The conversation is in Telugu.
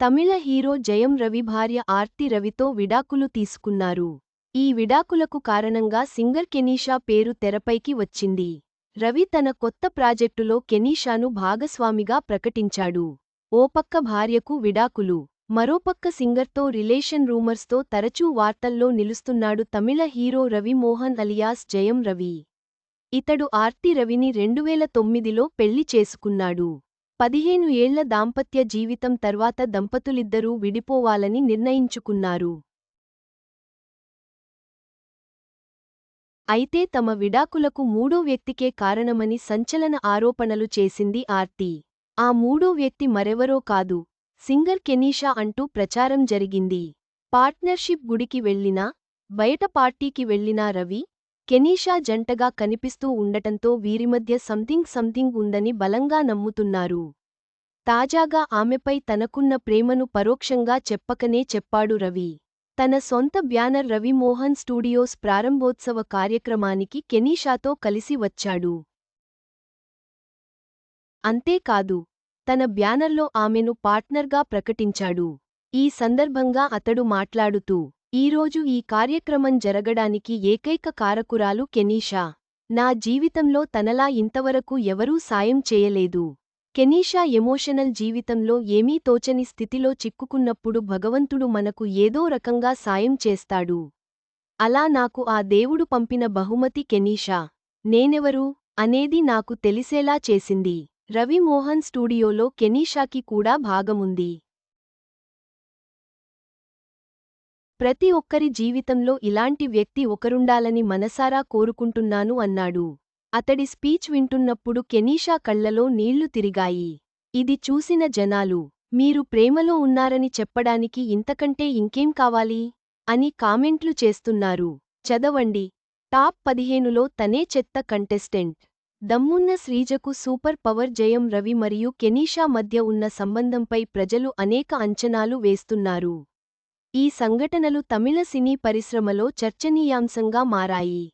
తమిళ హీరో జయం రవి భార్య ఆర్తి రవితో విడాకులు తీసుకున్నారు. ఈ విడాకులకు కారణంగా సింగర్ కెనీషా పేరు తెరపైకి వచ్చింది. రవి తన కొత్త ప్రాజెక్టులో కెనీషాను భాగస్వామిగా ప్రకటించాడు. ఓపక్క భార్యకు విడాకులు మరోపక్క సింగర్తో రిలేషన్ రూమర్స్తో తరచూ వార్తల్లో నిలుస్తున్నాడు తమిళ హీరో రవి మోహన్ అలియాస్ జయం రవి. ఇతడు ఆర్తి రవిని రెండువేల తొమ్మిదిలో పెళ్ళి చేసుకున్నాడు. పదిహేను ఏళ్ళ దాంపత్య జీవితం తర్వాత దంపతులిద్దరూ విడిపోవాలని నిర్ణయించుకున్నారు. అయితే తమ విడాకులకు మూడో వ్యక్తికే కారణమని సంచలన ఆరోపణలు చేసింది ఆర్తి. ఆ మూడో వ్యక్తి మరెవరో కాదు సింగర్ కెనీషా అంటూ ప్రచారం జరిగింది. పార్ట్నర్షిప్ గుడికి వెళ్ళినా బయట పార్టీకి వెళ్ళినా రవి కెనీషా జంటగా కనిపిస్తూ ఉండటంతో వీరిమధ్య సంథింగ్ సంథింగ్ ఉందని బలంగా నమ్ముతున్నారు. తాజాగా ఆమెపై తనకున్న ప్రేమను పరోక్షంగా చెప్పకనే చెప్పాడు రవి. తన సొంత బ్యానర్ రవిమోహన్ స్టూడియోస్ ప్రారంభోత్సవ కార్యక్రమానికి కెనీషాతో కలిసి వచ్చాడు. అంతేకాదు తన బ్యానర్లో ఆమెను పార్ట్నర్గా ప్రకటించాడు. ఈ సందర్భంగా అతడు మాట్లాడుతూ ఈరోజు ఈ కార్యక్రమం జరగడానికి ఏకైక కారకురాలు కెనీషా. నా జీవితంలో తనలా ఇంతవరకు ఎవరూ సాయం చేయలేదు. కెనీషా ఎమోషనల్ జీవితంలో ఏమీ తోచని స్థితిలో చిక్కుకున్నప్పుడు భగవంతుడు మనకు ఏదో రకంగా సాయం చేస్తాడు. అలా నాకు ఆ దేవుడు పంపిన బహుమతి కెనీషా. నేనెవరు? అనేది నాకు తెలిసేలా చేసింది. రవి మోహన్ స్టూడియోలో కెనీషాకి కూడా భాగముంది. ప్రతి ఒక్కరి జీవితంలో ఇలాంటి వ్యక్తి ఒకరుండాలని మనసారా కోరుకుంటున్నాను అన్నాడు. అతడి స్పీచ్ వింటున్నప్పుడు కెనీషా కళ్ళలో నీళ్ళు తిరిగాయి. ఇది చూసిన జనాలు మీరు ప్రేమలో ఉన్నారని చెప్పడానికి ఇంతకంటే ఇంకేం కావాలి? అని కామెంట్లు చేస్తున్నారు. చదవండి. టాప్ పదిహేనులో తనే చెత్త కంటెస్టెంట్. దమ్మున్న శ్రీజకు సూపర్ పవర్ జయం రవి మరియు కెనీషా మధ్య ఉన్న సంబంధంపై ప్రజలు అనేక అంచనాలు వేస్తున్నారు. ఈ సంఘటనలు తమిళ సినీ పరిశ్రమలో చర్చనీయాంశంగా మారాయి.